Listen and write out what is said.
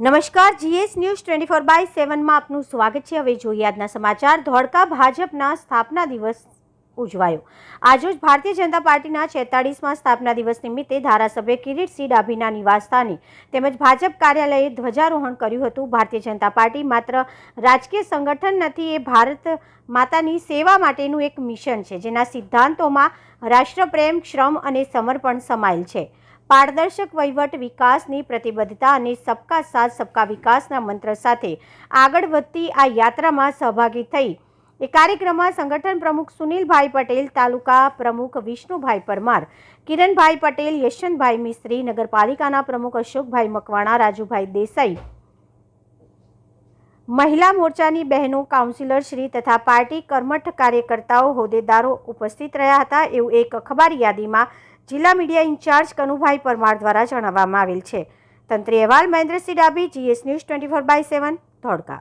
નમસ્કાર, GS news twenty four by સેવનમાં આપનું સ્વાગત છે. હવે જોઈએ આજના સમાચાર. ધોળકા ભાજપના સ્થાપના દિવસ ઉજવાયો. આજરોજ ભારતીય જનતા પાર્ટીના છેતાળીસમાં સ્થાપના દિવસ નિમિત્તે ધારાસભ્ય કિરીટસિંહ ડાભીના નિવાસસ્થાને તેમજ ભાજપ કાર્યાલયે ધ્વજારોહણ કર્યું હતું. ભારતીય જનતા પાર્ટી માત્ર રાજકીય સંગઠન નથી, એ ભારત માતાની સેવા માટેનું એક મિશન છે, જેના સિદ્ધાંતોમાં રાષ્ટ્રપ્રેમ, શ્રમ અને સમર્પણ સમાયેલ છે. પારદર્શક વહીવટ વિકાસની પ્રતિબદ્ધતા અને સબકા સાથ, સબકા વિકાસના મંત્ર સાથે આગળ વધતી આ યાત્રામાં સહભાગી થઈ એ કાર્યક્રમમાં સંગઠન પ્રમુખ સુનિલભાઈ પટેલ, તાલુકા પ્રમુખ વિષ્ણુભાઈ પરમાર, કિરણભાઈ પટેલ, યશવંતભાઈ મિસ્ત્રી, નગરપાલિકાના પ્રમુખ અશોકભાઈ મકવાણા, રાજુભાઈ દેસાઈ. મહિલા મોરચાની બહેનો કાઉન્સિલર શ્રી તથા પાર્ટી કર્મઠ કાર્યકર્તાઓ હોદ્દેદારો ઉપસ્થિત રહ્યા હતા એવું એક અખબાર યાદીમાં જિલ્લા મીડિયા ઇન્ચાર્જ કનુભાઈ પરમાર દ્વારા જણાવવામાં આવેલ છે. તંત્રી અહેવાલ Mahendrasinh Dabhi GS news twenty four by seven, Dholka.